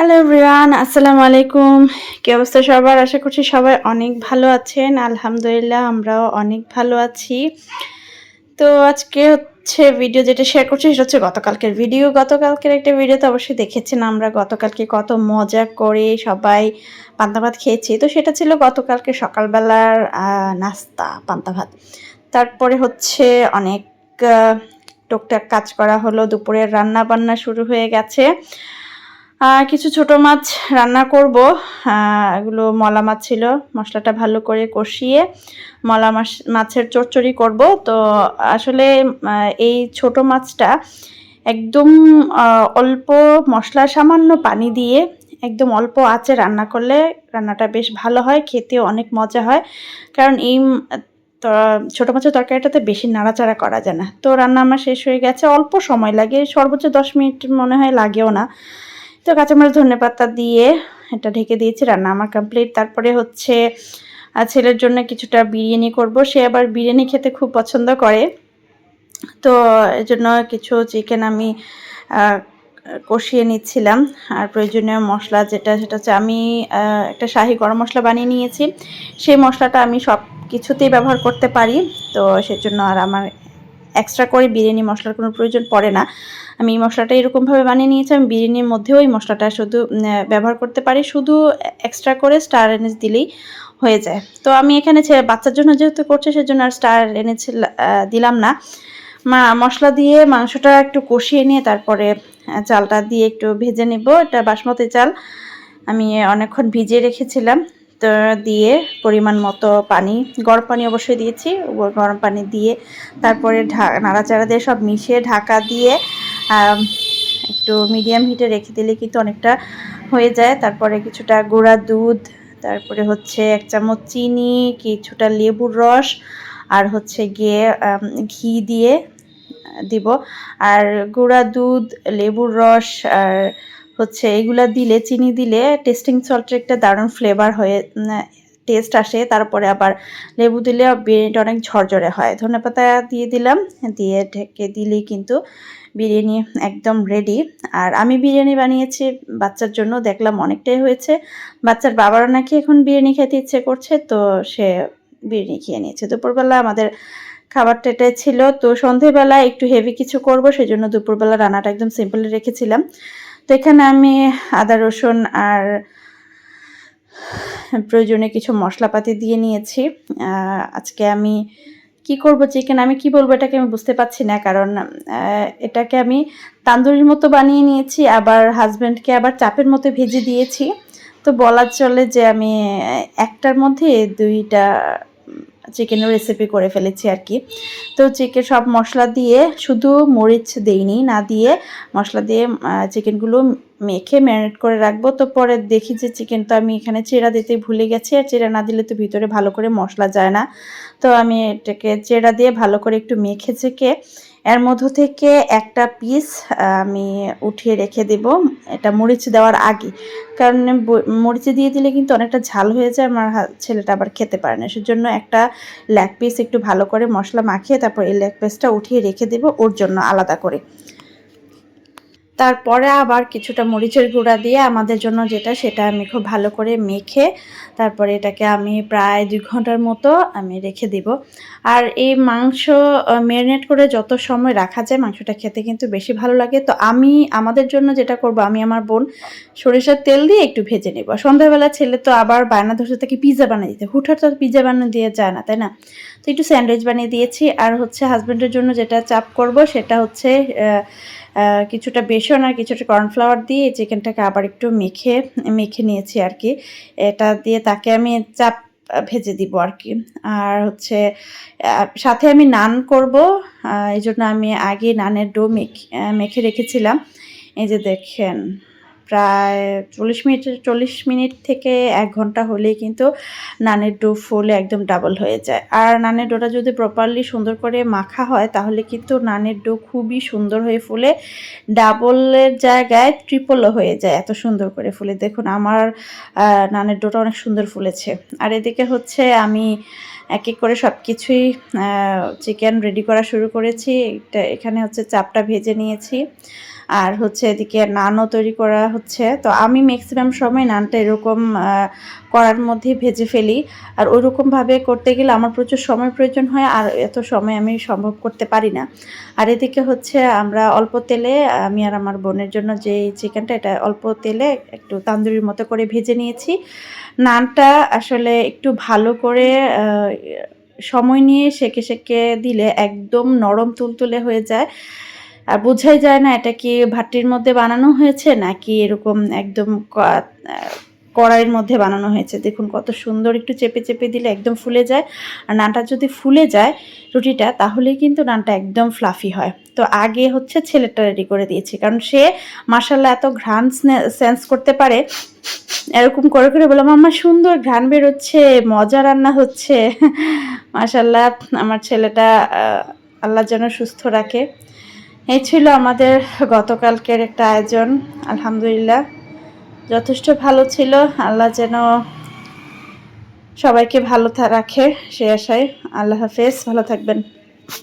Hello everyone আসসালামু আলাইকুম কি অবস্থা সবার? আশা করছি সবাই অনেক ভালো আছেন। আলহামদুলিল্লাহ, আমরাও অনেক ভালো আছি। তো আজকে হচ্ছে ভিডিও যেটা শেয়ার করছি সেটা হচ্ছে গতকালকের ভিডিও গতকালকের একটা ভিডিও তো অবশ্যই দেখেছেন আমরা। গতকালকে কত মজা করে সবাই পান্তা ভাত খেয়েছি। তো সেটা ছিল গতকালকে সকালবেলার নাস্তা, পান্তা ভাত। তারপরে হচ্ছে অনেক টুকটাক কাজ করা হলো। দুপুরের রান্না বান্না শুরু হয়ে গেছে। কিছু ছোট মাছ রান্না করব। এগুলো মলা মাছ ছিল। মশলাটা ভালো করে কষিয়ে মলা মাছ, মাছের চচ্চড়ি করব। তো আসলে এই ছোট মাছটা একদম অল্প মশলা, সামান্য পানি দিয়ে একদম অল্প আঁচে রান্না করলে রান্নাটা বেশ ভালো হয়, খেতেও অনেক মজা হয়। কারণ এই ছোটো মাছের তরকারিটাতে বেশি নাড়াচাড়া করা যায় না। তো রান্না আমার শেষ হয়ে গেছে। অল্প সময় লাগে, সর্বোচ্চ দশ মিনিট মনে হয় লাগেও না। তো কাঁচামরিচ ধনে পাতা দিয়ে এটা ঢেকে দিয়েছি, রান্না আমার কমপ্লিট তারপরে হচ্ছে ছেলের জন্য কিছুটা বিরিয়ানি করব। সে আবার বিরিয়ানি খেতে খুব পছন্দ করে। তো এর জন্য কিছু চিকেন আমি কষিয়ে নিচ্ছিলাম। আর প্রয়োজনীয় মশলা যেটা, সেটা হচ্ছে আমি একটা শাহি গরম মশলা বানিয়ে নিয়েছি। সেই মশলাটা আমি সব কিছুতেই ব্যবহার করতে পারি। তো সেজন্য আর আমার এক্সট্রা করে বিরিয়ানি মশলার কোনো প্রয়োজন পড়ে না। আমি এই মশলাটা এরকমভাবে বানিয়ে নিয়েছি, আমি বিরিয়ানির মধ্যেও এই মশলাটা শুধু ব্যবহার করতে পারি, শুধু এক্সট্রা করে স্টার এনেস দিলেই হয়ে যায়। তো আমি এখানে বাচ্চার জন্য যেহেতু করছে, সেজন্য আর স্টার এনেছ দিলাম না। মা, মশলা দিয়ে মাংসটা একটু কষিয়ে নিয়ে তারপরে চালটা দিয়ে একটু ভেজে নেব। এটা বাসমতি চাল। আমি অনেকক্ষণ ভিজিয়ে রেখেছিলাম। দিয়ে পরিমাণ মতো পানি, গরম পানি অবশ্যই দিয়েছি, গরম পানি দিয়ে তারপরে ঢা- নাড়াচাড়া দিয়ে সব মিশিয়ে ঢাকা দিয়ে একটু মিডিয়াম হিটে রেখে দিলে কিন্তু অনেকটা হয়ে যায়। তারপরে কিছুটা গুঁড়া দুধ, তারপরে হচ্ছে এক চামচ চিনি, কিছুটা লেবুর রস আর হচ্ছে গিয়ে ঘি দিয়ে দিব। আর গুঁড়া দুধ, লেবুর রস আর হচ্ছে এগুলা দিলে, চিনি দিলে টেস্টিং সল্টের একটা দারুণ ফ্লেভার হয়ে টেস্ট আসে। তারপরে আবার লেবু দিলে বিরিয়ানিটা অনেক ঝরঝরে হয়। ধনেপাতা দিয়ে দিলাম, দিয়ে ঢেকে দিলেই কিন্তু বিরিয়ানি একদম রেডি আর আমি বিরিয়ানি বানিয়েছি বাচ্চার জন্য, দেখলাম অনেকটাই হয়েছে। বাচ্চার বাবারও নাকি এখন বিরিয়ানি খেতে ইচ্ছে করছে, তো সে বিরিয়ানি খেয়ে নিয়েছে। দুপুরবেলা আমাদের খাবারটা এটাই ছিল। তো সন্ধেবেলা একটু হেভি কিছু করব সেই জন্য দুপুরবেলা রান্নাটা একদম সিম্পলি রেখেছিলাম। তো এখানে আমি আদা, রসুন আর প্রয়োজনে কিছু মশলাপাতি দিয়ে নিয়েছি। আজকে আমি কি করব চিকেন আমি কি বলব এটাকে আমি বুঝতে পারছি না, কারণ এটাকে আমি তান্দুরির মতো বানিয়ে নিয়েছি, আবার হাজব্যান্ডকে আবার চাপের মতো ভেজে দিয়েছি। তো বলা চলে যে আমি একটার মধ্যে দুইটা চিকেনের রেসিপি করে ফেলেছি আর কি তো চিকেন সব মশলা দিয়ে শুধু মরিচ দেইনি, না দিয়ে মশলা দিয়ে চিকেনগুলো মেখে ম্যারিনেট করে রাখব। তো পরে দেখি যে চিকেন তো আমি এখানে চেরা দিতে ভুলে গেছি, আর চেরা না দিলে তো ভিতরে ভালো করে মশলা যায় না। তো আমি এটাকে চেরা দিয়ে ভালো করে একটু মেখে চেকে এর মধ্য থেকে একটা পিস আমি উঠিয়ে রেখে দেব। এটা মরিচ দেওয়ার আগে। কারণ মরিচ দিয়ে দিলে কিন্তু অনেকটা ঝাল হয়ে যায়, আমার ছেলেটা আবার খেতে পারে না। সেজন্য একটা লেগ পিস একটু ভালো করে মশলা মাখিয়ে তারপর এই লেগ পিসটা উঠিয়ে রেখে দেব, ওর জন্য আলাদা করে। তারপরে আবার কিছুটা মরিচের গুঁড়া দিয়ে আমাদের জন্য যেটা, সেটা আমি খুব ভালো করে মেখে তারপরে এটাকে আমি প্রায় দুই ঘণ্টার মতো আমি রেখে দিব। আর এই মাংস ম্যারিনেট করে যত সময় রাখা যায় মাংসটা খেতে কিন্তু বেশি ভালো লাগে। তো আমি, আমাদের জন্য যেটা করব, আমি আমার বোন সরিষার তেল দিয়ে একটু ভেজে নেব। সন্ধ্যাবেলা ছেলে তো আবার বায়না ধরছে তাকে পিৎজা বানিয়ে দিতে। হুটহাট তো পিৎজা বানিয়ে দিয়ে যায় না, তাই না? তো একটু স্যান্ডউইচ বানিয়ে দিয়েছি। আর হচ্ছে হাজব্যান্ডের জন্য যেটা চাপ করব সেটা হচ্ছে কিছুটা বেসন আর কিছুটা কর্নফ্লাওয়ার দিয়ে চিকেনটাকে আবার একটু মেখে মেখে নিয়েছি আর কি। এটা দিয়ে তাকে আমি চাপ ভেজে দিব আর কি। আর হচ্ছে সাথে আমি নান করব এই জন্য আমি আগে নানের ডো মেখে মেখে রেখেছিলাম। এই যে দেখেন। প্রায় চল্লিশ মিনিট চল্লিশ মিনিট থেকে এক ঘণ্টা হলেই কিন্তু নানের ডো ফুলে একদম ডাবল হয়ে যায়। আর নানের ডোটা যদি প্রপারলি সুন্দর করে মাখা হয়, তাহলে কিন্তু নানের ডো খুবই সুন্দর হয়ে ফুলে ডাবলের জায়গায় ট্রিপলও হয়ে যায় এত সুন্দর করে ফুলে। দেখুন, আমার নানের ডোটা অনেক সুন্দর ফুলেছে। আর এদিকে হচ্ছে আমি এক এক করে সব কিছুই চিকেন রেডি করা শুরু করেছি। এটা এখানে হচ্ছে চাপটা ভেজে নিয়েছি। আর হচ্ছে এদিকে নানও তৈরি করা হচ্ছে। তো আমি ম্যাক্সিমাম সময় নানটা এরকম করার মধ্যে ভেজে ফেলি। আর ওইরকমভাবে করতে গেলে আমার প্রচুর সময় প্রয়োজন হয় আর এত সময় আমি সম্ভব করতে পারি না। আর এদিকে হচ্ছে আমরা অল্প তেলে, আমি আর আমার বোনের জন্য যে চিকেনটা, এটা অল্প তেলে একটু তান্দুরির মতো করে ভেজে নিয়েছি। নানটা আসলে একটু ভালো করে সময় নিয়ে সেকে সেকে দিলে একদম নরম তুলতুলে হয়ে যায়। আর বোঝাই যায় না এটা কি ভাটির মধ্যে বানানো হয়েছে নাকি এরকম একদম কড়াইয়ের মধ্যে বানানো হয়েছে? দেখুন, কত সুন্দর একটু চেপে চেপে দিলে একদম ফুলে যায়। আর নানটা যদি ফুলে যায় রুটিটা, তাহলেই কিন্তু নানটা একদম ফ্লাফি হয়। তো আগে হচ্ছে ছেলেটা রেডি করে দিয়েছি, কারণ সে মাসাল্লাহ এত ঘ্রাণ সেন্স করতে পারে। এরকম করে করে বললাম আমার সুন্দর ঘ্রাণ বেরোচ্ছে, মজা রান্না হচ্ছে। মাসাল্লাহ আমার ছেলেটা আল্লাহ যেন সুস্থ রাখে। এই ছিল আমাদের গতকালকের একটা আয়োজন, আলহামদুলিল্লাহ। যথেষ্ট ভালো ছিল। আল্লাহ যেন সবাইকে ভালো রাখে সে আশায়। আল্লাহ হাফেজ, ভালো থাকবেন।